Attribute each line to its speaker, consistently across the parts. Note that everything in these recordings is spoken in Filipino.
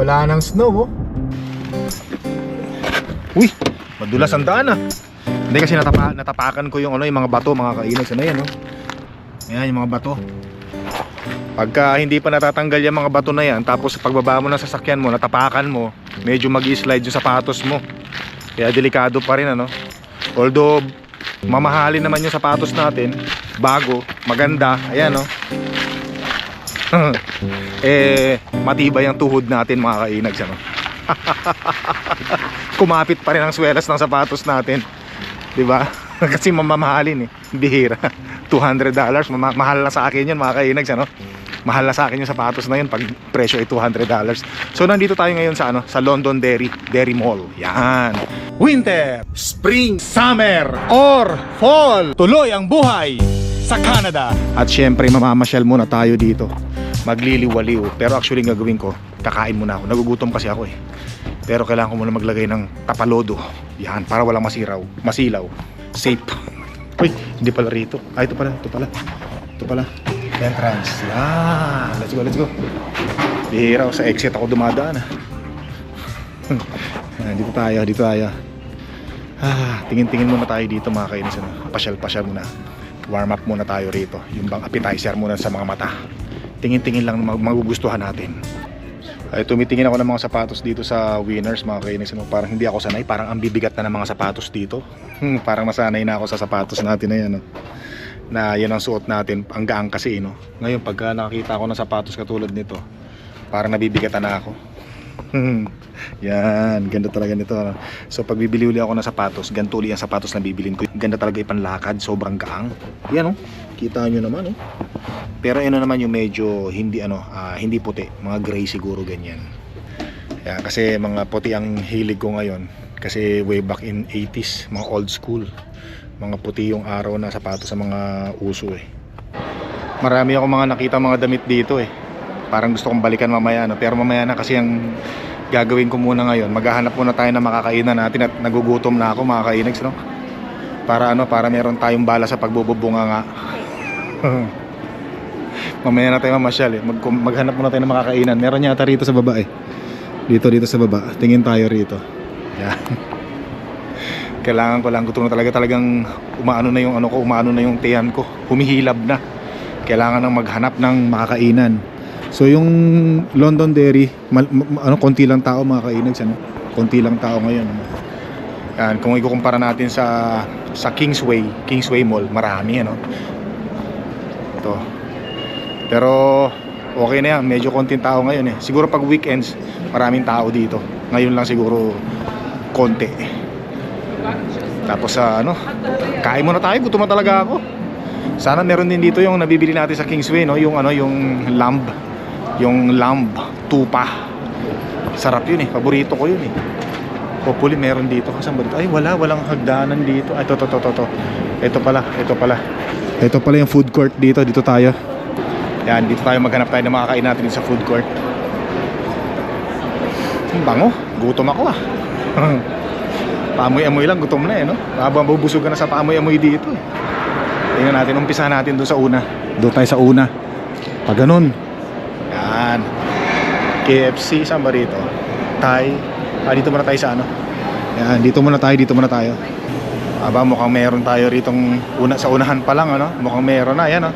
Speaker 1: Wala nang snow, oh. Uy, madulas ang daan ah. Hindi kasi natapa, natapakan ko yung ano, yung mga bato, mga kainags. Ano yan, oh. Ayan, yung mga bato. Pagka hindi pa natatanggal yung mga bato na yan, tapos pagbaba mo ng sasakyan mo, natapakan mo, medyo mag-slide yung sapatos mo. Kaya delikado pa rin, ano. Although, mamahalin naman yung sapatos natin, bago, maganda, ayan, oh. eh, matibay ang tuhod natin mga kainags, ano. Kumapit pa rin ang swelas ng sapatos natin. 'Di ba? Kasi mamamahalin eh. Bihira. 200 dollars, mahal na sa akin 'yan mga kainags, ano. Mahal na sa akin yung sapatos na yun pag presyo ay 200 dollars. So nandito tayo ngayon sa ano, sa London Dairy, Dairy Mall. Yan. Winter, spring, summer, or fall. Tuloy ang buhay sa Canada. At syempre mamamasyal muna tayo dito. Magliliwaliw. Pero actually gagawin ko, kakain muna ako. Nagugutom kasi ako eh. Pero kailangan ko muna maglagay ng tapalodo. Yan, para walang masiraw, masilaw. Safe. Uy, hindi pala rito. Ah, ito pala, ito pala. Ito pala. Entrance. Yan. Let's go, let's go. Bihira sa exit ako dumadaan ah. Dito tayo, dito tayo. Ah, tingin-tingin muna tayo dito mga kainis. Ano? Pasyal-pasyal muna. Warm up muna tayo rito. Yung bang appetizer muna sa mga mata. Tingin-tingin lang mag- magugustuhan natin. Ay, tumitingin ako ng mga sapatos dito sa Winners mga kainis. Ano? Parang hindi ako sanay. Parang ang bibigat na ng mga sapatos dito. Hmm, parang nasanay na ako sa sapatos natin na yan. No? Na yan ang suot natin. Ang gaang kasi. No? Ngayon pagka nakakita ako ng sapatos katulad nito, parang nabibigatan na ako. yan, ganda talaga nito. Ano? So pag bibili uli ako ng sapatos, ganito uli ang sapatos na bibilin ko. Ganda talaga ipanlakad, sobrang gaang. Yan oh, kita nyo naman oh. Pero ano naman yung medyo hindi ano, ah, hindi puti, mga gray siguro ganyan. Yan, kasi mga puti ang hilig ko ngayon. Kasi way back in 80s, mga old school. Mga puti yung araw na sapatos sa mga uso eh. Marami ako mga nakita mga damit dito eh. Parang gusto kong balikan mamaya no? pero mamaya na kasi ang gagawin ko muna ngayon. Maghahanap muna tayo ng makakainan natin at nagugutom na ako mga kainags no. Para ano, para meron tayong bala sa pagbububunga nga. mamaya na tayo mamasyal eh. Mag maghanap muna tayo ng makakainan. Meron yata rito sa baba eh. Dito dito sa baba. Tingin tayo rito. Yan. Kailangan ko lang gutom na talaga talagang umaano na yung ano ko, umaano na yung tiyan ko. Humihilab na. Kailangan nang maghanap ng makakainan. So yung London Dairy, mal, ma- ano konti lang tao mga kainags ano. Konti lang tao ngayon. Yan, kung ikukumpara natin sa sa Kingsway, Kingsway Mall, marami ano. Ito. Pero okay na yan, medyo konting tao ngayon eh. Siguro pag weekends, maraming tao dito. Ngayon lang siguro konti. Tapos sa ano, kain muna tayo, gutom na talaga ako. Sana meron din dito yung nabibili natin sa Kingsway, no? Yung ano, yung lamb. Yung lamb, tupa. Sarap yun eh, paborito ko yun eh. Hopefully meron dito. Kasan ba dito? Ay wala, walang hagdanan dito. Ay, to, to, to, to, to. Ito pala, ito pala. Ito pala yung food court dito, dito tayo. Yan, dito tayo maghanap tayo ng makakain natin sa food court. Ang bango, gutom ako ah. Paamoy-amoy lang, gutom na eh, no? Habang bubusog ka na sa paamoy-amoy dito eh. Tingnan natin, umpisahan natin doon sa una. Doon tayo sa una. Pag ganun. Yan. KFC, saan ba rito? Thai. Ah, dito muna tayo sa ano? Yan, dito muna tayo, dito muna tayo. Aba, mukhang meron tayo ritong una, sa unahan pa lang, ano? Mukhang meron na, yan, oh.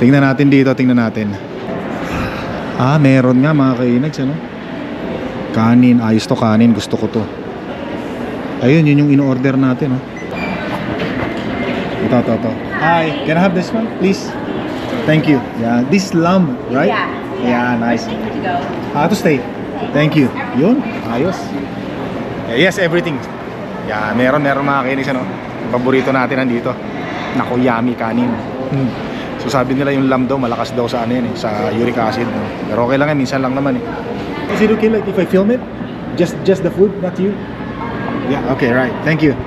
Speaker 1: Tingnan natin dito, tingnan natin. Ah, meron nga mga kainags, ano? Kanin, ayos to kanin, gusto ko to. Ayun, yun yung in-order natin, oh. Ito, ito, ito. Hi, can I have this one, please? Thank you. Yeah, this lamb, right?
Speaker 2: Yeah.
Speaker 1: Yeah, nice.
Speaker 2: Good to go.
Speaker 1: Ah, to stay. Thank you. Yun, ayos. Eh, yes, everything. Yeah, meron, meron mga kinis, ano. Paborito natin nandito. Naku, yummy kanin. Hmm. So sabi nila yung lamb daw, malakas daw sa ano yan eh, sa uric acid. No? Pero okay lang yan, minsan lang naman eh. Is it okay like if I film it? Just just the food, not you? Yeah, okay, right. Thank you.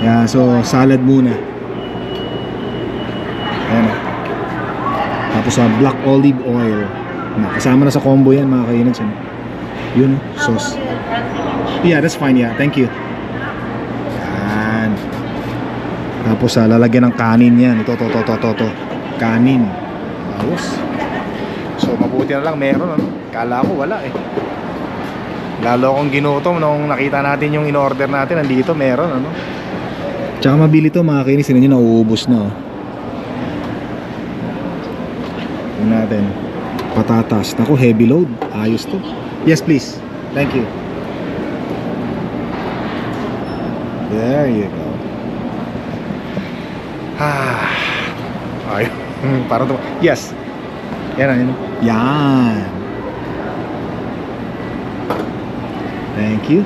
Speaker 1: Yeah, so salad muna. Ayan oh. Tapos sa black olive oil. Na, kasama na sa combo yan mga kainags. Ano? Yun, oh, sauce. Yeah, that's fine. Yeah, thank you. Yan. Tapos sa lalagyan ng kanin yan. Ito, to, to, to, to, to. Kanin. Ayos. So, mabuti na lang meron. Ano? Kala ko wala eh. Lalo akong ginutom nung nakita natin yung in-order natin. Nandito, meron, ano? Tsaka mabili to mga kainis. Sila nyo, nauubos na, oh. Tingnan natin. Patatas. Naku, heavy load. Ayos to. Yes, please. Thank you. There you go. Ah. Ay. Para to. Yes. Yan, yan. Yan. Thank you.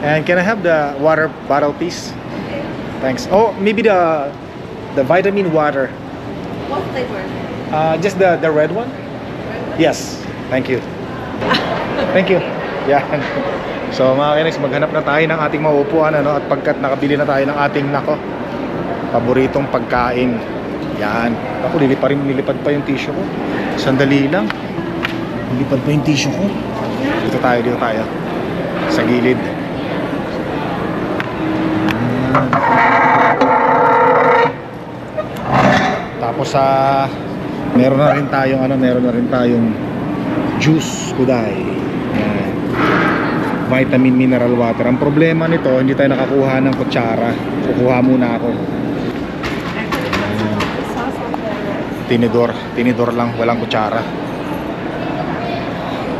Speaker 1: And can I have the water bottle, please? Thanks. Oh, maybe the the vitamin water.
Speaker 2: What flavor?
Speaker 1: Uh, just the the red one. Yes. Thank you. Thank you. Yan. So mga kinex, maghanap na tayo ng ating mauupuan ano, at pagkat nakabili na tayo ng ating nako, paboritong pagkain. Yan. Ako, lilipad, rin, nilipad pa yung tissue ko. Sandali lang. Nilipad pa yung tissue ko. Dito tayo, dito tayo. Sa gilid. Tapos sa meron na rin tayong ano, meron na rin tayong juice kuday. Yan. Vitamin mineral water. Ang problema nito, hindi tayo nakakuha ng kutsara. Kukuha muna ako. Tinidor, tinidor lang, walang kutsara.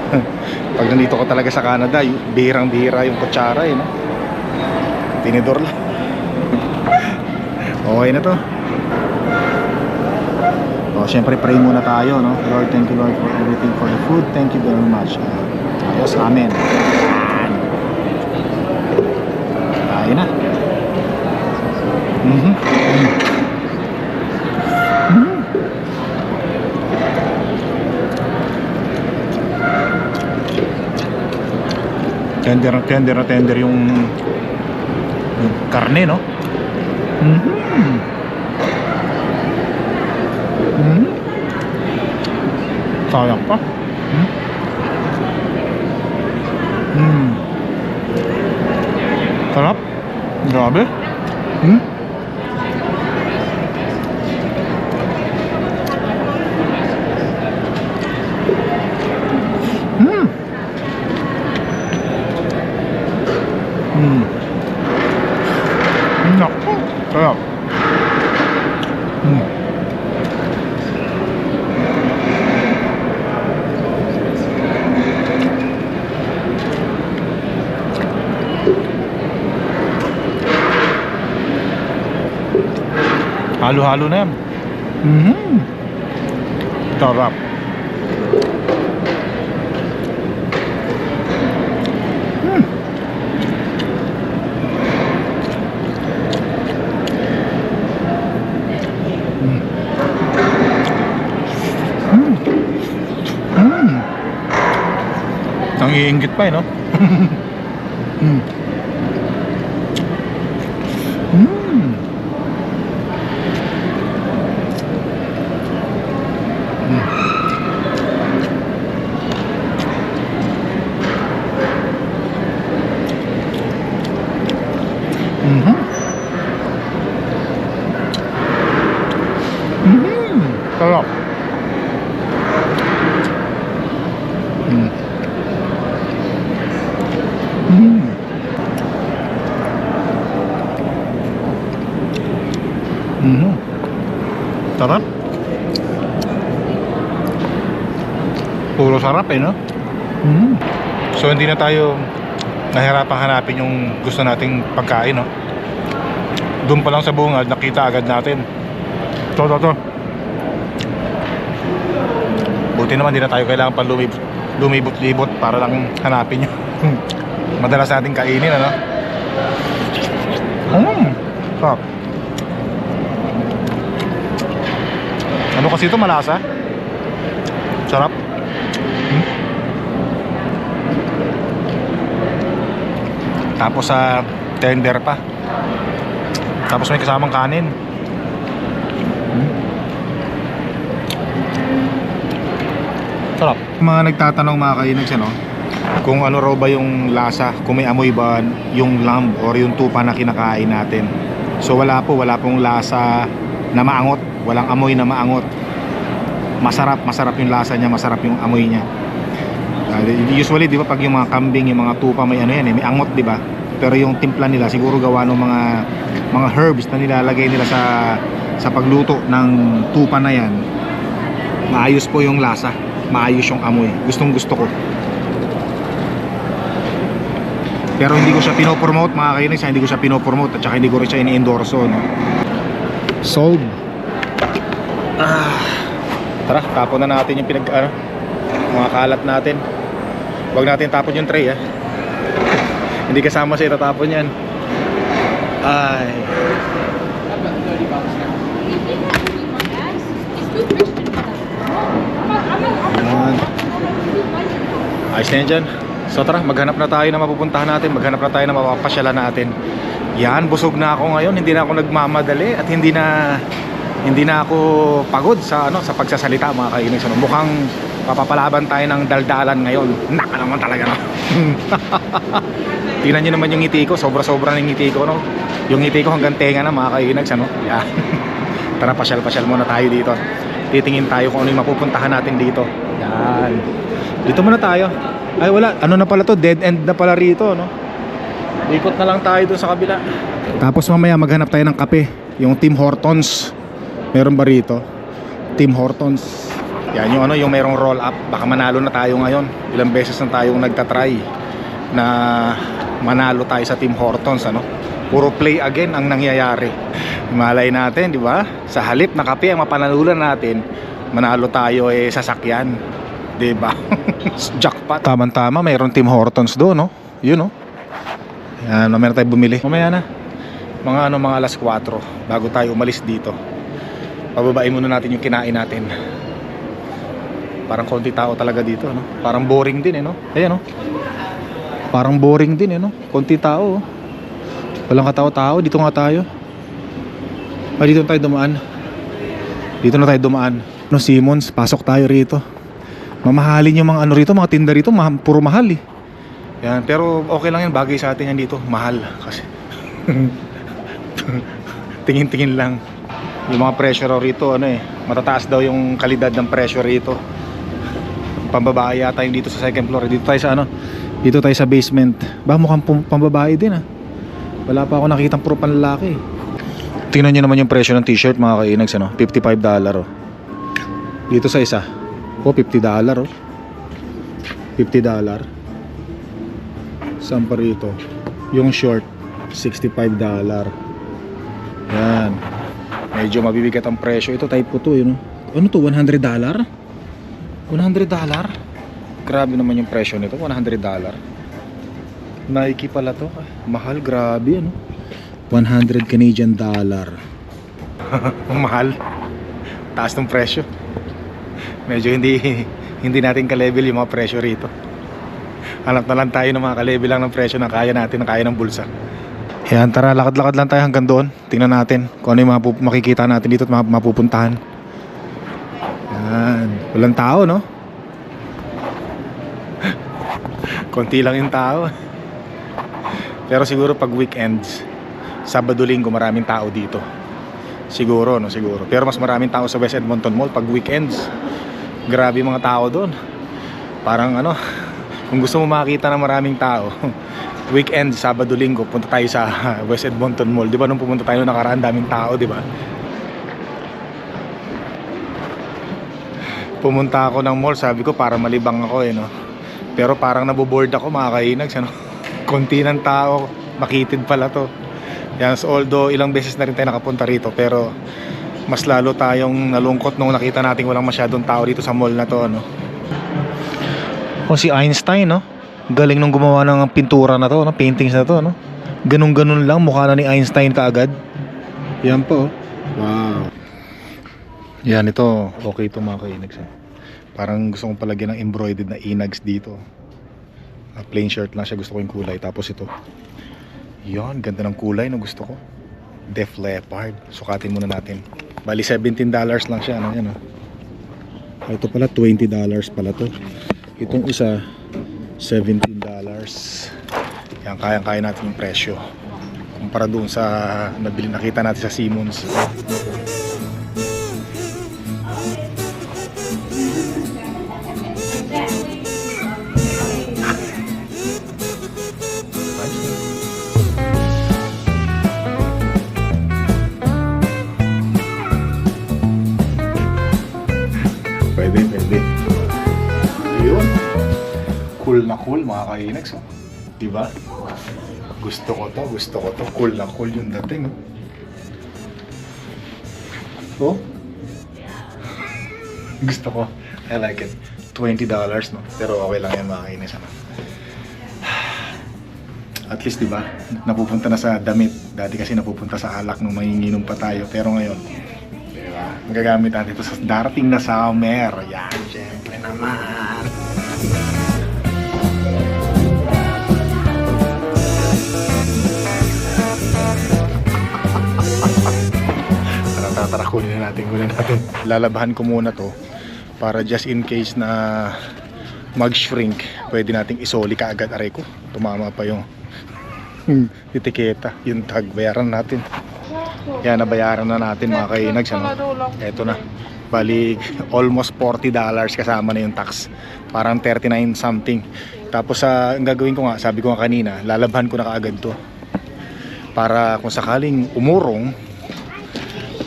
Speaker 1: Pag nandito ko talaga sa Canada, bihirang-bihira yung kutsara eh, no? Tinidor lang. okay na to. Syempre pray muna tayo, no? Lord, thank you Lord for everything for the food. Thank you very much. Uh, ayos, amen. Tayo na. Mhm. Tender na tender na tender yung yung karne, no? Mhm. Sayang pa. Mhm. Mhm. Sarap. Mhm. Mhm. Hmm. Naku, sarap. Hmm. Halo-halo na yan. Mhm. Sarap. Hmm. Mm. Mm. Nangiinggit pa eh, no? mm. Mm. Mm. Mhm. Mhm. Sarap. Mm. Mm. Mhm. Sarap. Puro sarap eh, no? Mhm. So hindi na tayo nahirapan hanapin yung gusto nating pagkain, no? Doon pa lang sa bungad, nakita agad natin. To, to, to. Buti naman di na tayo kailangan pa lumibot, lumibot-libot para lang hanapin yun. Madalas natin kainin, ano? Hmm, sarap. Ano kasi ito, malasa? Sarap. Tapos sa tender pa. Tapos may kasamang kanin. Hmm? Sarap. Mga nagtatanong mga kainags ano, kung ano raw ba yung lasa, kung may amoy ba yung lamb or yung tupa na kinakain natin. So wala po, wala pong lasa na maangot, walang amoy na maangot. Masarap, masarap yung lasa niya, masarap yung amoy niya. Ah, usually, di ba, pag yung mga kambing, yung mga tupa, may ano yan, eh, may angot, di ba? Pero yung timpla nila, siguro gawa ng mga mga herbs na nilalagay nila sa sa pagluto ng tupa na yan. Maayos po yung lasa, maayos yung amoy. Gustong gusto ko. Pero hindi ko siya pinopromote mga kainis, hindi ko siya pinopromote at saka hindi ko rin siya ini-endorso. No? Sold. Ah. Tara, tapon na natin yung pinag ano, mga kalat natin. Huwag natin tapon yung tray ah. Hindi kasama sa itatapon yan. Ay. Yan. Ayos na yan dyan. So tara, maghanap na tayo na mapupuntahan natin. Maghanap na tayo na mapapasyalan natin. Yan, busog na ako ngayon. Hindi na ako nagmamadali at hindi na hindi na ako pagod sa ano sa pagsasalita mga kainis. Ano, mukhang papapalaban tayo ng daldalan ngayon. Naka naman talaga no. Tingnan niyo naman yung ngiti ko. Sobra-sobra ng ngiti ko no. Yung ngiti ko hanggang tenga na mga kainis ano. Yan. Tara, pasyal-pasyal muna tayo dito. Titingin tayo kung ano yung mapupuntahan natin dito. Yan. Dito muna tayo. Ay wala, ano na pala to? Dead end na pala rito, no? Ikot na lang tayo doon sa kabila. Tapos mamaya maghanap tayo ng kape. Yung Tim Hortons. Meron ba rito? Tim Hortons. Yan yung ano, yung merong roll up. Baka manalo na tayo ngayon. Ilang beses na tayong nagtatry na manalo tayo sa Tim Hortons, ano? Puro play again ang nangyayari. Malay natin, di ba? Sa halip na kape ang mapanalulan natin, manalo tayo eh sasakyan. Di ba? Jackpot. Tama-tama, mayroon Tim Hortons doon, no? Yun, no? Yan, na tayo bumili. Mamaya na. Mga ano, mga alas 4 bago tayo umalis dito. Pababain muna natin yung kinain natin. Parang konti tao talaga dito, no? Parang boring din, eh, no? Ayan, no? Parang boring din, eh, no? Konti tao, oh. Walang katao-tao. Dito nga tayo. Ah, dito na tayo dumaan. Dito na tayo dumaan. No, Simmons, pasok tayo rito. Mamahalin yung mga ano rito, mga tinda rito, ma- puro mahal eh. Yan, pero okay lang yan, bagay sa atin yan dito, mahal kasi. Tingin-tingin lang. Yung mga presyo raw rito, ano eh, matataas daw yung kalidad ng presyo rito. Pambabae yata yung dito sa second floor. Dito tayo sa ano, dito tayo sa basement. Ba, mukhang pambabae din ah. Wala pa ako nakitang puro panlalaki. Tingnan nyo naman yung presyo ng t-shirt mga kainags, ano? $55 oh. Dito sa isa. Oh, $50 oh. $50 Saan pa rito? Yung short, $65 Yan. Medyo mabibigat ang presyo. Ito type ko to, yun. Ano to? $100? $100? Grabe naman yung presyo nito, $100. Nike pala to. Ah, Mahal, grabe ano. 100 Canadian dollar. Mahal. Taas ng presyo. Medyo hindi hindi natin ka-level yung mga presyo rito. Hanap na lang tayo ng mga ka-level lang ng presyo na kaya natin, na kaya ng bulsa. Yan, tara, lakad-lakad lang tayo hanggang doon. Tingnan natin kung ano yung mapu- makikita natin dito at map- mapupuntahan. Yan. Walang tao, no? Konti lang yung tao. Pero siguro pag weekends, Sabado linggo maraming tao dito. Siguro, no, siguro. Pero mas maraming tao sa West Edmonton Mall pag weekends. Grabe mga tao doon. Parang ano, kung gusto mo makita ng maraming tao, weekend, Sabado linggo, punta tayo sa West Edmonton Mall. 'Di ba nung pumunta tayo nakaraan daming tao, 'di ba? Pumunta ako ng mall, sabi ko para malibang ako eh, no. Pero parang naboboard ako mga kainags, ano. Konti ng tao, makitid pala to. Yan, so although ilang beses na rin tayo nakapunta rito pero mas lalo tayong nalungkot nung nakita natin walang masyadong tao dito sa mall na to ano. O si Einstein no? Galing nung gumawa ng pintura na to, no? paintings na to no. Ganun-ganun lang mukha na ni Einstein kaagad. Yan po. Wow. Yan ito, okay ito mga kainags. eh. Parang gusto kong palagyan ng embroidered na inags dito. Ah, plain shirt lang siya, gusto ko yung kulay. Tapos ito, yon ganda ng kulay na gusto ko. Def Leopard. Sukatin muna natin. Bali $17 lang siya. Ano, yan, oh. Ito pala $20 pala to. Itong isa $17 yan kayang-kaya natin yung presyo kumpara doon sa nabili nakita natin sa Simmons Pwede, pwede. Ayun. Cool na cool mga kainags. Oh. Diba? Gusto ko to, gusto ko to. Cool na cool yung dating. Oh. gusto ko. I like it. $20 no? Pero okay lang yan mga kainis. Ano? At least, di ba, napupunta na sa damit. Dati kasi napupunta sa alak nung manginginom pa tayo. Pero ngayon, di ba, magagamit natin ito sa darating na summer. Yan, syempre naman. Kunin na natin, kunin natin. Lalabahan ko muna to para just in case na mag-shrink, pwede nating isoli kaagad aray ko. Tumama pa yung etiketa, yung tag, bayaran natin. Yan, nabayaran na natin mga kainags. Ano? Eto na. Bali, almost $40 kasama na yung tax. Parang 39 something. Tapos sa ang gagawin ko nga, sabi ko nga kanina, lalaban ko na kaagad to. Para kung sakaling umurong,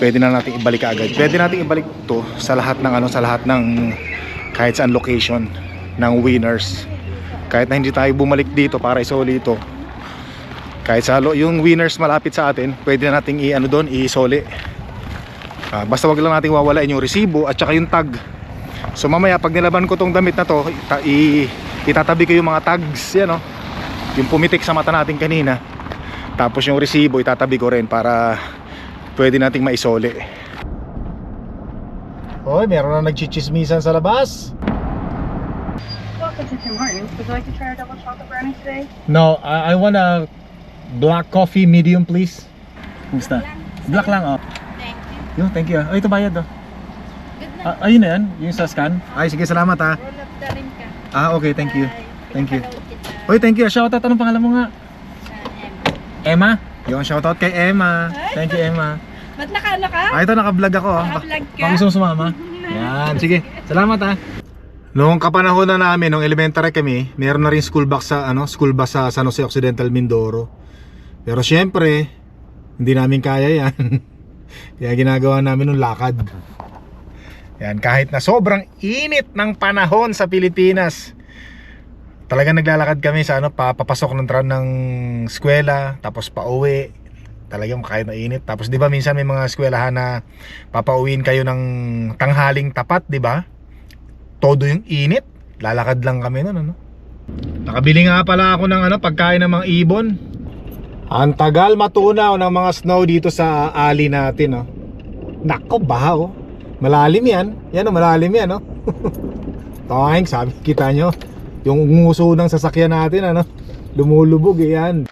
Speaker 1: pwede na natin ibalik agad. Pwede natin ibalik to sa lahat ng ano, sa lahat ng kahit saan location ng winners. Kahit na hindi tayo bumalik dito para isoli ito. Kahit sa yung winners malapit sa atin, pwede na nating i-ano doon, i-isoli. Ah, basta wag lang nating wawalain yung resibo at saka yung tag. So mamaya pag nilaban ko tong damit na to, i- itatabi ko yung mga tags, yan oh. Yung pumitik sa mata natin kanina. Tapos yung resibo itatabi ko rin para pwede nating maisole. Hoy, meron na nagchichismisan sa labas.
Speaker 2: Welcome to Tim Hortons. Would you like to try our double chocolate brownie today?
Speaker 1: No, I, I want a black coffee medium please. Kumusta? Black lang oh.
Speaker 2: Thank you.
Speaker 1: Yo, thank you. Oh, ito bayad oh.
Speaker 2: Good
Speaker 1: Ah, ayun na yan, yung sa scan. Ay, sige, salamat ha.
Speaker 2: Roll up na rin ka.
Speaker 1: Ah, okay, thank you. Thank you. Oy, thank you. Shoutout, anong pangalan mo nga?
Speaker 2: sa M.
Speaker 1: Emma. Yung shoutout kay Emma. Thank you, Emma.
Speaker 2: Ba't naka-ano ka?
Speaker 1: Ah, ito naka-vlog ako. ah.
Speaker 2: Naka-vlog ka?
Speaker 1: Baka sumama? Yan, sige. Salamat ha. Noong kapanahon na namin, nung elementary kami, meron na rin school bus sa ano, school bus sa San Jose Occidental Mindoro. Pero syempre, hindi namin kaya 'yan. Kaya ginagawa namin nung lakad. Yan, kahit na sobrang init ng panahon sa Pilipinas. Talagang naglalakad kami sa ano, pa, papasok ng tram ng eskwela, tapos pauwi. Talagang kahit na init. Tapos 'di ba minsan may mga eskwelahan na papauwiin kayo ng tanghaling tapat, 'di ba? Todo yung init. Lalakad lang kami noon, ano. Nakabili nga pala ako ng ano, pagkain ng mga ibon. Ang tagal matunaw ng mga snow dito sa ali natin, oh. Nako, baha, oh. Malalim yan. Yan, oh, malalim yan, oh. Toing, sabi, kita nyo. Yung nguso ng sasakyan natin, ano. Lumulubog, eh, yan.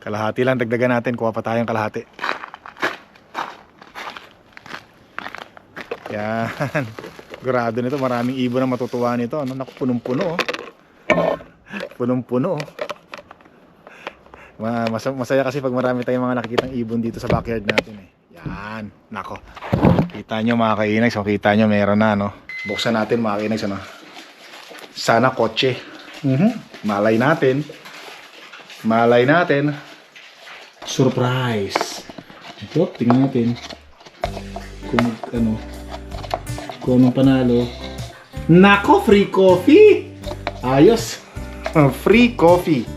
Speaker 1: Kalahati lang, dagdagan natin. Kuha pa tayong kalahati. Yan. Grado nito, maraming ibon na matutuwa nito. Ano, naku, punong-puno. Oh. Punong-puno. oh. Ma- mas- masaya kasi pag marami tayong mga nakikitang ibon dito sa backyard natin eh. Yan. Nako. Kita nyo mga kainags. So, kita nyo meron na no. Buksan natin mga kainags. Ano? Sana kotse. Mhm. Malay natin. Malay natin. Surprise. Ito, tingnan natin. Kung ano, kung anong panalo. Nako, free coffee! Ayos! free coffee.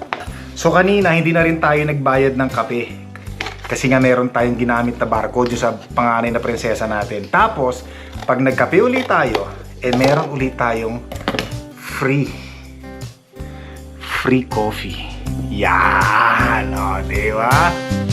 Speaker 1: So kanina, hindi na rin tayo nagbayad ng kape. Kasi nga meron tayong ginamit na barcode yung sa panganay na prinsesa natin. Tapos, pag nagkape ulit tayo, eh meron ulit tayong free. Free coffee. Yan! O, di ba?